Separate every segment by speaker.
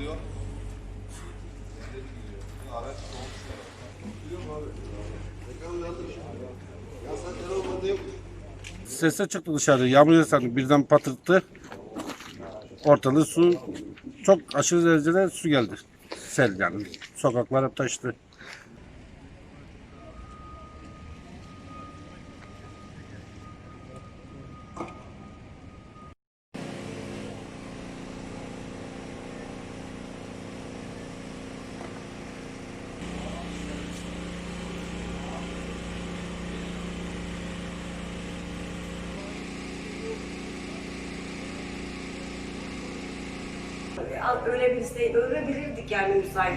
Speaker 1: alıyor. Sese çıktı dışarı. Yağmur sandık birden patırttı. Ortalığı su çok aşırı derecede su geldi. Sel yani. Sokaklar taştı.
Speaker 2: Ölebilseydi, ölebilirdik yani müsaade.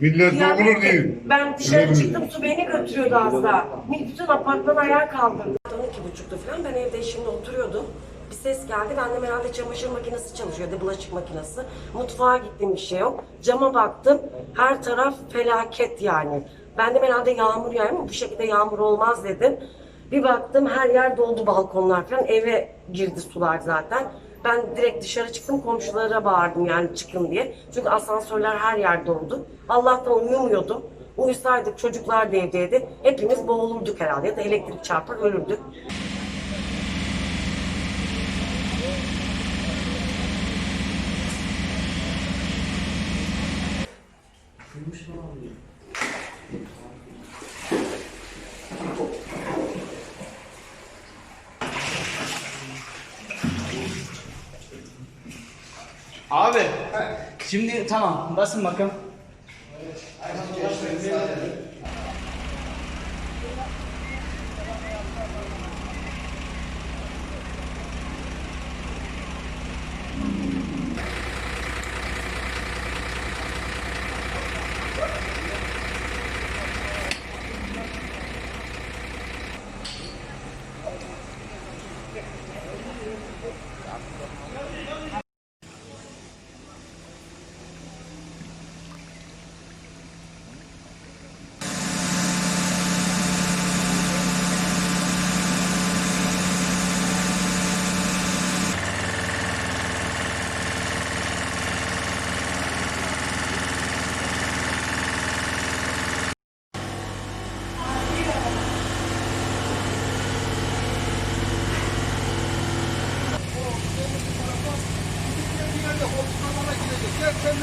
Speaker 3: Millet
Speaker 2: Yani
Speaker 3: doğulur değil.
Speaker 2: ben dışarı çıktım su beni götürüyordu az daha. Bütün apartman ayağa kaldırdı. iki buçukta falan ben evde eşimle oturuyordum. Bir ses geldi. Ben de herhalde çamaşır makinesi çalışıyor, de bulaşık makinesi. Mutfağa gittim bir şey yok. Cama baktım. Her taraf felaket yani. Ben de herhalde yağmur yağar mı? Bu şekilde yağmur olmaz dedim. Bir baktım her yer doldu balkonlar falan. Eve girdi sular zaten. Ben direkt dışarı çıktım komşulara bağırdım yani çıkın diye. Çünkü asansörler her yer doldu. Allah'tan uyumuyordum. Uyusaydık çocuklar da evdeydi. Hepimiz boğulurduk herhalde ya da elektrik çarpar ölürdük.
Speaker 4: Abi. Şimdi tamam basın